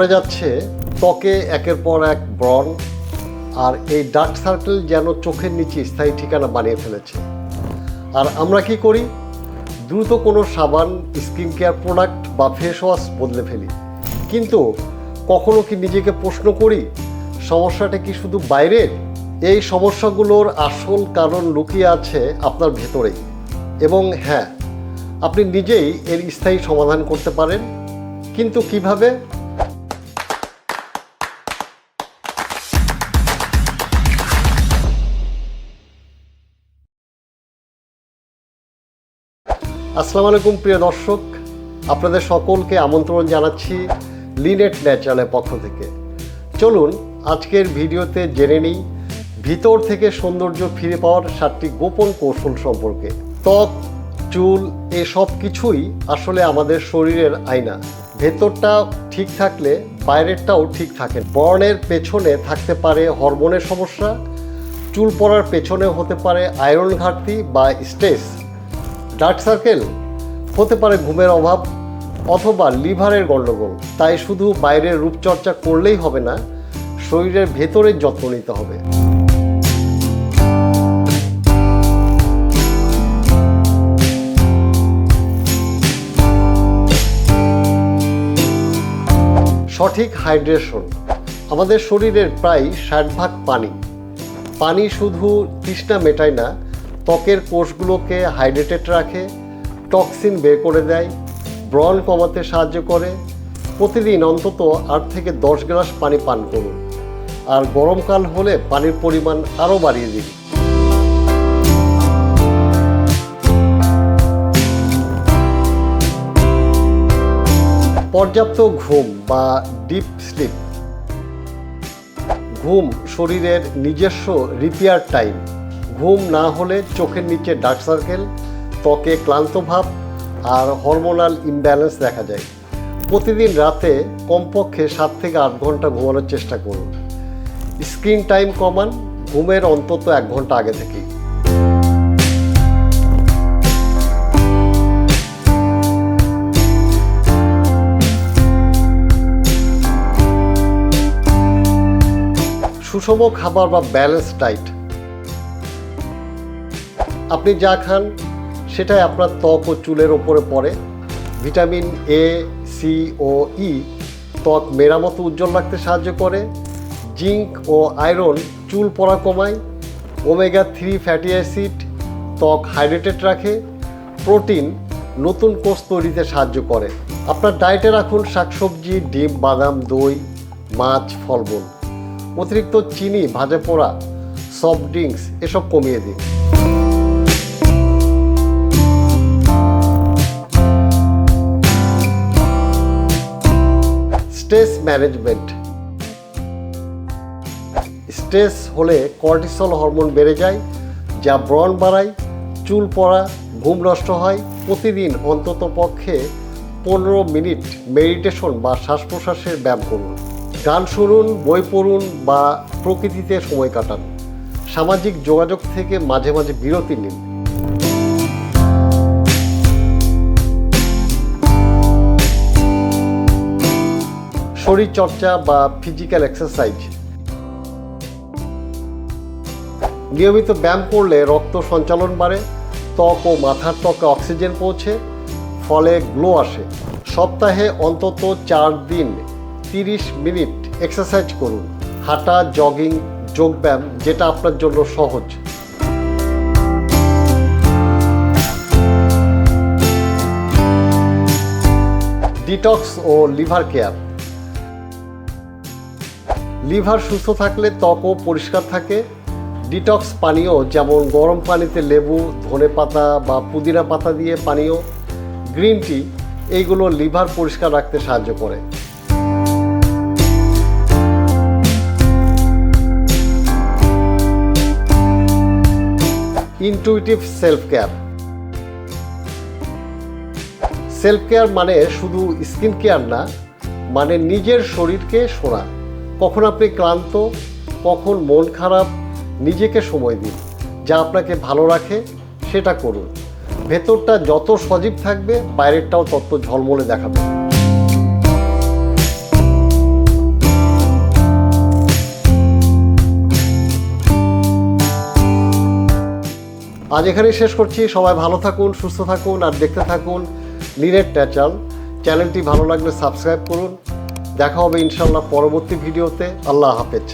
পড়ে যাচ্ছে, ত্বকে একের পর এক ব্রণ, আর এই ডার্ক সার্কেল যেন চোখের নিচে স্থায়ী ঠিকানা বানিয়ে ফেলেছে। আর আমরা কি করি? দ্রুত কোনো সাবান, স্কিন কেয়ার প্রোডাক্ট বা ফেস ওয়াশ বদলে ফেলি। কিন্তু কখনো কি নিজেকে প্রশ্ন করি, সমস্যাটা কি শুধু বাইরের? এই সমস্যাগুলোর আসল কারণ লুকিয়ে আছে আপনার ভেতরেই। এবং হ্যাঁ আপনি নিজেই এর স্থায়ী সমাধান করতে পারেন। কিন্তু কীভাবে? আসসালামু আলাইকুম প্রিয় দর্শক। আপনাদের সকলকে আমন্ত্রণ জানাচ্ছি লিনেট ন্যাচারালের পক্ষ থেকে। চলুন, আজকের ভিডিওতে জেনে নিই ভিতর থেকে সৌন্দর্য ফিরে পাওয়ার সাতটি গোপন কৌশল সম্পর্কে। ত্বক, চুল, এসব কিছুই আসলে আমাদের শরীরের আয়না। ভেতরটা ঠিক থাকলে বাইরেরটাও ঠিক থাকে। বর্ণের পেছনে থাকতে পারে হরমোনের সমস্যা, চুল পড়ার পেছনে হতে পারে আয়রন ঘাটতি বা স্ট্রেস। Dark circle? হতে পারে ঘুমের অভাব অথবা লিভারের গণ্ডগোল তাই শুধু বাইরের রূপচর্চা করলেই হবে না, শরীরের ভেতরের যত্ন নিতে হবে। সঠিক হাইড্রেশন। আমাদের শরীরের প্রায় ষাট ভাগ পানি। পানি শুধু তৃষ্ণা মেটায় না ত্বকের কোষগুলোকে হাইড্রেটেড রাখে, টক্সিন বের করে দেয়, ব্রণ কমাতে সাহায্য করে। প্রতিদিন অন্তত আট থেকে দশ গ্লাস পানি পান করুন। আর গরমকাল হলে পানির পরিমাণ আরও বাড়িয়ে দিন। পর্যাপ্ত ঘুম বা ডিপ স্লিপ। ঘুম শরীরের নিজস্ব রিপেয়ার টাইম। ঘুম না হলে চোখের নিচে ডার্ক সার্কেল ত্বকে ক্লান্ত ভাব আর হরমোনাল ইমব্যালেন্স দেখা যায়। প্রতিদিন রাতে কমপক্ষে সাত থেকে আট ঘণ্টা ঘুমানোর চেষ্টা করুন। স্ক্রিন টাইম কমান, ঘুমের অন্তত এক ঘণ্টা আগে থেকেই। সুষম খাবার বা ব্যালেন্স ডাইট আপনি যা খান, সেটাই আপনার ত্বক ও চুলের ওপরে পড়ে। ভিটামিন এ সি ও ই ত্বক মেরামত উজ্জ্বল রাখতে সাহায্য করে। জিঙ্ক ও আয়রন চুল পড়া কমায়। ওমেগা থ্রি ফ্যাটি অ্যাসিড ত্বক হাইড্রেটেড রাখে। প্রোটিন নতুন কোষ তৈরিতে সাহায্য করে। আপনার ডায়েটে রাখুন শাকসবজি, ডিম, বাদাম, দই, মাছ, ফলমূল। অতিরিক্ত চিনি, ভাজা পোড়া, সফট ড্রিঙ্কস, এসব কমিয়ে দিন। Stress management. স্ট্রেস হলে কর্টিসল হরমোন বেড়ে যায়, যা ব্রণ বাড়ায়, চুল পড়া, ঘুম নষ্ট হয়। প্রতিদিন অন্তত পক্ষে পনেরো মিনিট মেডিটেশন বা শ্বাস প্রশ্বাসের ব্যায়াম করুন। গান শুনুন, বই পড়ুন বা প্রকৃতিতে সময় কাটান। সামাজিক যোগাযোগ থেকে মাঝে মাঝে বিরতি নিন। শরীরচর্চা বা ফিজিক্যাল এক্সারসাইজ নিয়মিত ব্যায়াম করলে রক্ত সঞ্চালন বাড়ে, ত্বক ও মাথার ত্বকে অক্সিজেন পৌঁছে, ফলে গ্লো আসে। সপ্তাহে অন্তত চার দিন তিরিশ মিনিট এক্সারসাইজ করুন। হাঁটা জগিং যোগব্যায়াম যেটা আপনার জন্য সহজ। ডিটক্স ও লিভার কেয়ার লিভার সুস্থ থাকলে ত্বকও পরিষ্কার থাকে। ডিটক্স পানীয়, যেমন গরম পানিতে লেবু, ধনে পাতা বা পুদিনা পাতা দিয়ে পানীয়, গ্রিন টি, এইগুলো লিভার পরিষ্কার রাখতে সাহায্য করে। Intuitive self care self care মানে শুধু স্কিন কেয়ার না মানে নিজের শরীরকে শোনা। কখন আপনি ক্লান্ত, কখন মন খারাপ, নিজেকে সময় দিন। যা আপনাকে ভালো রাখে, সেটা করুন। ভেতরটা যত সজীব থাকবে, বাইরেরটাও তত ঝলমলে দেখাবে। আজ এখানেই শেষ করছি। সবাই ভালো থাকুন, সুস্থ থাকুন, আর দেখতে থাকুন নিরের ট্যাচাল চ্যানেলটি ভালো লাগলে সাবস্ক্রাইব করুন। দেখা হবে ইনশাল্লাহ পরবর্তী ভিডিওতে। আল্লাহ হাফেজ।